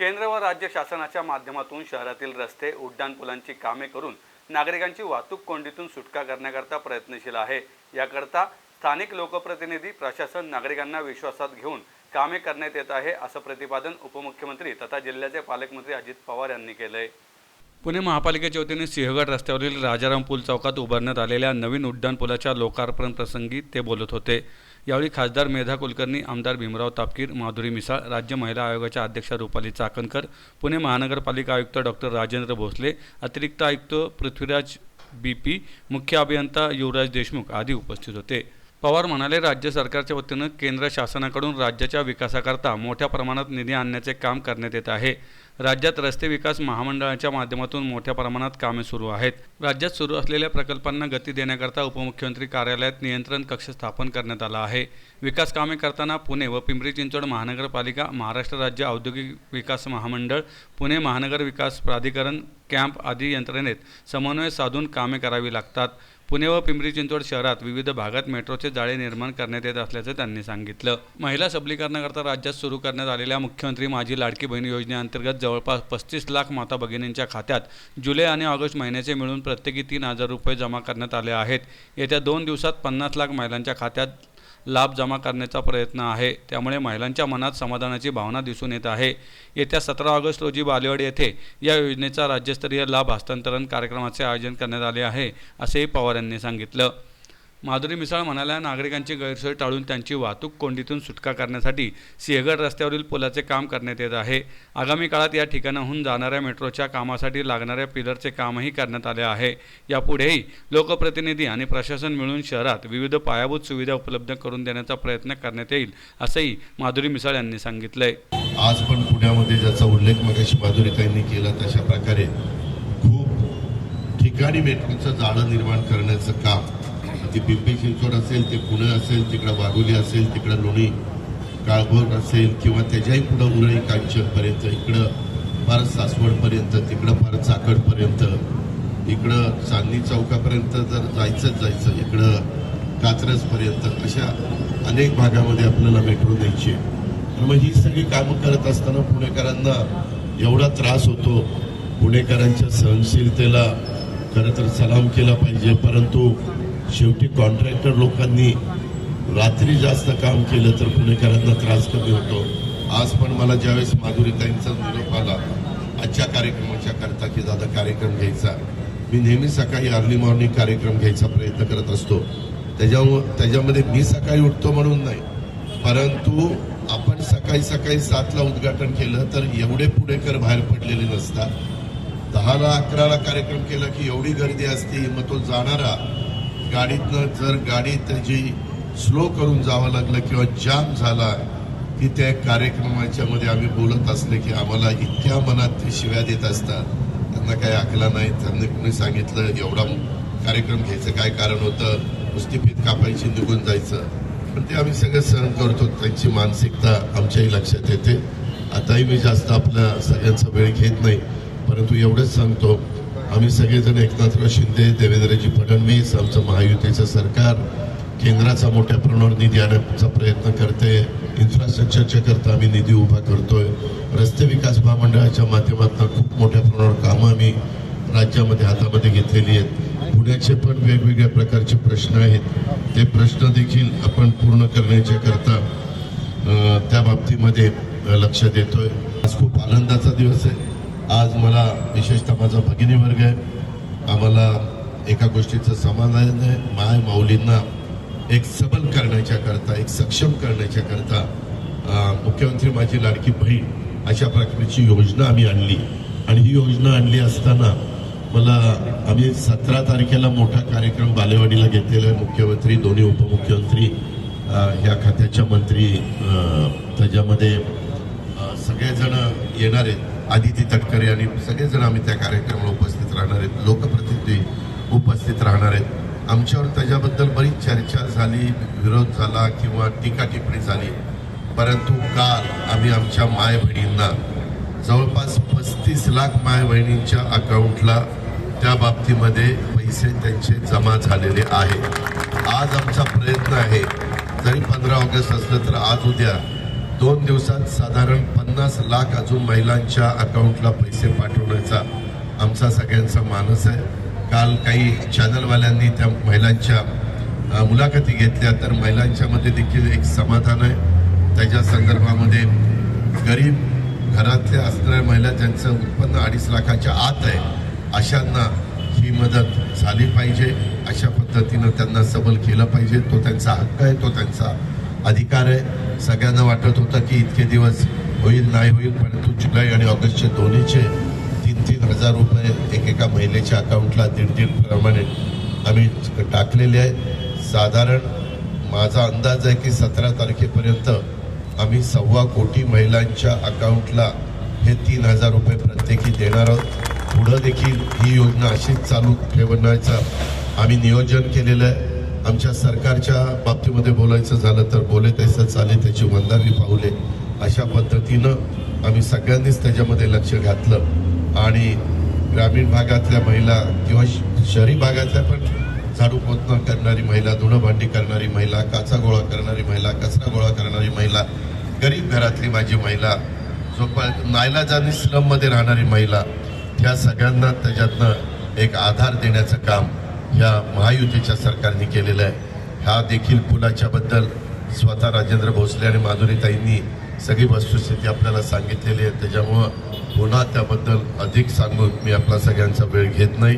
केंद्र व राज्य शासनाच्या माध्यमातून शहरातील रस्ते उड्डाणपुलांची कामे करून नागरिकांची वाहतूक कोंडीतून सुटका करण्याकरता प्रयत्नशील आहे. याकरता स्थानिक लोकप्रतिनिधी प्रशासन नागरिकांना विश्वासात घेऊन कामे करण्यात येत आहे असं प्रतिपादन उपमुख्यमंत्री तथा जिल्ह्याचे पालकमंत्री अजित पवार यांनी केलंय. पुणे महापालिकेच्या वतीने सिंहगड रस्त्यावरील राजाराम पूल चौकात उभारण्यात आलेल्या नवीन उड्डाणपुलाच्या लोकार्पण प्रसंगी ते बोलत होते. यावेळी खासदार मेधा कुलकर्णी आमदार भीमराव तापकीर माधुरी मिसाळ राज्य महिला आयोगाच्या अध्यक्षा रुपाली चाकणकर पुणे महानगरपालिका आयुक्त डॉक्टर राजेंद्र भोसले अतिरिक्त आयुक्त पृथ्वीराज बी पी मुख्य अभियंता युवराज देशमुख आदी उपस्थित होते. पवार म्हणाले राज्य सरकारच्या वतीनं केंद्र शासनाकडून राज्याच्या विकासाकरता मोठ्या प्रमाणात निधी आणण्याचे काम करण्यात येत आहे. राज्यात रस्ते विकास महामंडळाच्या माध्यमातून मोठ्या प्रमाणात कामे सुरू आहेत. राज्यात सुरू असलेल्या प्रकल्पांना गती देण्याकरता उपमुख्यमंत्री कार्यालयात नियंत्रण कक्ष स्थापन करण्यात आला आहे. विकास कामे करताना पुणे व पिंपरी चिंचवड महानगरपालिका महाराष्ट्र राज्य औद्योगिक विकास महामंडळ पुणे महानगर विकास प्राधिकरण कॅम्प आदी यंत्रणेत समन्वय साधून कामे करावी लागतात. पुणे व पिंपरी चिंचवड शहरात विविध भागात मेट्रोचे जाळे निर्माण करण्यात येत असल्याचं त्यांनी सांगितलं. महिला सबलीकरणाकरता राज्यात सुरू करण्यात आलेल्या मुख्यमंत्री माझी लाडकी बहीण योजनेअंतर्गत जवळपास पस्तीस लाख माता भगिनींच्या खात्यात जुलै आणि ऑगस्ट महिन्याचे मिळून प्रत्येकी तीन हजार रुपये जमा करण्यात आले आहेत. येत्या दोन दिवसात पन्नास लाख महिलांच्या खात्यात लाभ जमा करण्याचा प्रयत्न आहे. त्यामुळे महिलांच्या मनात समाधानाची भावना दिसून येत आहे. येत्या सतरा ऑगस्ट रोजी बालेवाडी येथे या योजनेचा राज्यस्तरीय लाभ हस्तांतरण कार्यक्रमाचे आयोजन करण्यात आले आहे असेही पवार यांनी सांगितलं. माधुरी मिसाळ म्हणाल्या नागरिकांची गैरसोय टाळून त्यांची वाहतूक कोंडीतून सुटका करण्यासाठी सिंहगड रस्त्यावरील पुलाचे काम करण्यात येत आहे. आगामी काळात या ठिकाणाहून जाणाऱ्या मेट्रोच्या कामासाठी लागणाऱ्या पिलरचे कामही करण्यात आले आहे. यापुढेही लोकप्रतिनिधी आणि प्रशासन मिळून शहरात विविध पायाभूत सुविधा उपलब्ध करून देण्याचा प्रयत्न करण्यात येईल असंही माधुरी मिसाळ यांनी सांगितलंय. आज पण पुण्यामध्ये ज्याचा उल्लेख मगाशी माधुरीताईंनी केला तशा प्रकारे खूप ठिकाणी मेट्रोचं जाळं निर्माण करण्याचं काम ते पिंपरी चिंचवड असेल ते पुणे असेल तिकडं वाघोली असेल तिकडं लोणी काळभोर असेल किंवा त्याच्याही पुढं उरळी कांचनपर्यंत इकडं फार सासवडपर्यंत तिकडं फार चाकडपर्यंत इकडं चांदणी चौकापर्यंत जर जायचंच जायचं इकडं कात्रजपर्यंत अशा अनेक भागामध्ये आपल्याला मेट्रो द्यायची तर मग ही सगळी कामं करत असताना पुणेकरांना एवढा त्रास होतो. पुणेकरांच्या सहनशीलतेला खरं तर सलाम केला पाहिजे परंतु शेवटी कॉन्ट्रॅक्टर लोकांनी रात्री जास्त काम केलं तर पुणेकरांना त्रास कमी होतो. आज पण मला ज्यावेळेस माधुरीताईंचा निरोप आला आजच्या कार्यक्रमाच्या करता की दादा कार्यक्रम घ्यायचा. मी नेहमी सकाळी अर्ली मॉर्निंग कार्यक्रम घ्यायचा प्रयत्न करत असतो. त्याच्यामुळे त्याच्यामध्ये मी सकाळी उठतो म्हणून नाही परंतु आपण सकाळी सकाळी सातला उद्घाटन केलं तर एवढे पुणेकर बाहेर पडलेले नसतात. दहाला अकराला कार्यक्रम केला की एवढी गर्दी असते मग तो जाणारा गाडीतनं जर गाडी त्याची स्लो करून जावं लागलं किंवा जाम झाला की त्या कार्यक्रमाच्या मध्ये आम्ही बोलत असले की आम्हाला इतक्या मनात ते शिव्या देत असतात. त्यांना काही आकला नाही त्यांनी कुणी सांगितलं एवढा कार्यक्रम घ्यायचं काय कारण होतं? नुसती कापायची निघून जायचं. पण ते आम्ही सगळं सहन करतो त्यांची मानसिकता आमच्याही लक्षात येते. आताही मी जास्त आपल्या सगळ्यांचा वेळ घेत नाही परंतु एवढंच सांगतो आम्ही सगळेजण एकनाथराव शिंदे देवेंद्रजी फडणवीस आमचं महायुतीचं सरकार केंद्राचा मोठ्या प्रमाणावर निधी आणण्याचा प्रयत्न करते. इन्फ्रास्ट्रक्चरच्या करता आम्ही निधी उभा करतोय. रस्ते विकास महामंडळाच्या माध्यमातून खूप मोठ्या प्रमाणावर कामं आम्ही राज्यामध्ये हातामध्ये घेतलेली आहेत. पुण्याचे पण वेगवेगळ्या प्रकारचे प्रश्न आहेत. ते प्रश्न देखील आपण पूर्ण करण्याच्या करता त्या बाबतीमध्ये लक्ष देतोय. आज खूप आनंदाचा दिवस आहे. आज मला विशेषतः माझा भगिनी वर्ग आहे आम्हाला एका गोष्टीचं समाधान आहे. माय माऊलींना एक सबल करण्याच्या करता एक सक्षम करण्याच्या करता मुख्यमंत्री माझी लाडकी बहीण अशा प्रकारची योजना आम्ही आणली. आणि ही योजना आणली असताना मला आम्ही सतरा तारखेला मोठा कार्यक्रम बालेवाडीला घेतलेला आहे. मुख्यमंत्री दोन्ही उपमुख्यमंत्री ह्या खात्याच्या मंत्री त्याच्यामध्ये सगळेजण येणार आहेत. आदिती तटकरे आणि सगळेजण आम्ही त्या कार्यक्रमाला उपस्थित राहणार आहेत. लोकप्रतिनिधी उपस्थित राहणार आहेत. आमच्यावर त्याच्याबद्दल बरीच चर्चा झाली विरोध झाला किंवा टीका टिप्पणी झाली. परंतु काल आम्ही आमच्या माय बहिणींना जवळपास पस्तीस लाख माय बहिणींच्या अकाउंटला त्या बाबतीमध्ये पैसे त्यांचे जमा झालेले आहे आज आमचा प्रयत्न आहे जरी पंधरा ऑगस्ट असलं तर आज उद्या दोन दिवसात साधारण पन्नास लाख अजून महिलांच्या अकाउंटला पैसे पाठवण्याचा आमचा सगळ्यांचा मानस आहे. काल काही चॅनलवाल्यांनी त्या महिलांच्या मुलाखती घेतल्या तर महिलांच्यामध्ये देखील एक समाधान आहे. त्याच्या संदर्भामध्ये गरीब घरातल्या असणाऱ्या महिला ज्यांचं उत्पन्न अडीच लाखाच्या आत आहे अशांना ही मदत झाली पाहिजे. अशा पद्धतीनं त्यांना सबल केलं पाहिजे. तो त्यांचा हक्क आहे तो त्यांचा अधिकार आहे. सगळ्यांना वाटत होतं की इतके दिवस होईल नाही होईल परंतु जुलै आणि ऑगस्टचे दोन्हीचे तीन तीन हजार रुपये एकेका महिलेच्या अकाउंटला दीड दीड प्रमाणे आम्ही टाकलेले आहे. साधारण माझा अंदाज आहे की सतरा तारखेपर्यंत आम्ही सव्वा कोटी महिलांच्या अकाउंटला हे तीन हजार रुपये प्रत्येकी देणार आहोत. पुढं देखील ही योजना अशीच चालू ठेवण्याचं आम्ही नियोजन केलेलं आहे. आमच्या सरकारच्या बाबतीमध्ये बोलायचं झालं तर बोले तसं चाले त्याची वंदावी पाऊले अशा पद्धतीनं आम्ही सगळ्यांनीच त्याच्यामध्ये लक्ष घातलं. आणि ग्रामीण भागातल्या महिला किंवा श- शहरी भागातल्या पण झाडू पोतणं करणारी महिला धुणं भांडी करणारी महिला काचा गोळा करणारी महिला कचरा गोळा करणारी महिला गरीब घरातली माझी महिला जो नायलाजानी स्लममध्ये राहणारी महिला ह्या सगळ्यांना त्याच्यातनं एक आधार देण्याचं काम ह्या महायुतीच्या सरकारने केलेलं आहे. ह्या देखील पुलाच्या बद्दल स्वतः राजेंद्र भोसले आणि माधुरीताईंनी सगळी वस्तुस्थिती आपल्याला सांगितलेली आहे. त्याच्यामुळं पुन्हा त्याबद्दल अधिक सांगून मी आपला सगळ्यांचा वेळ घेत नाही.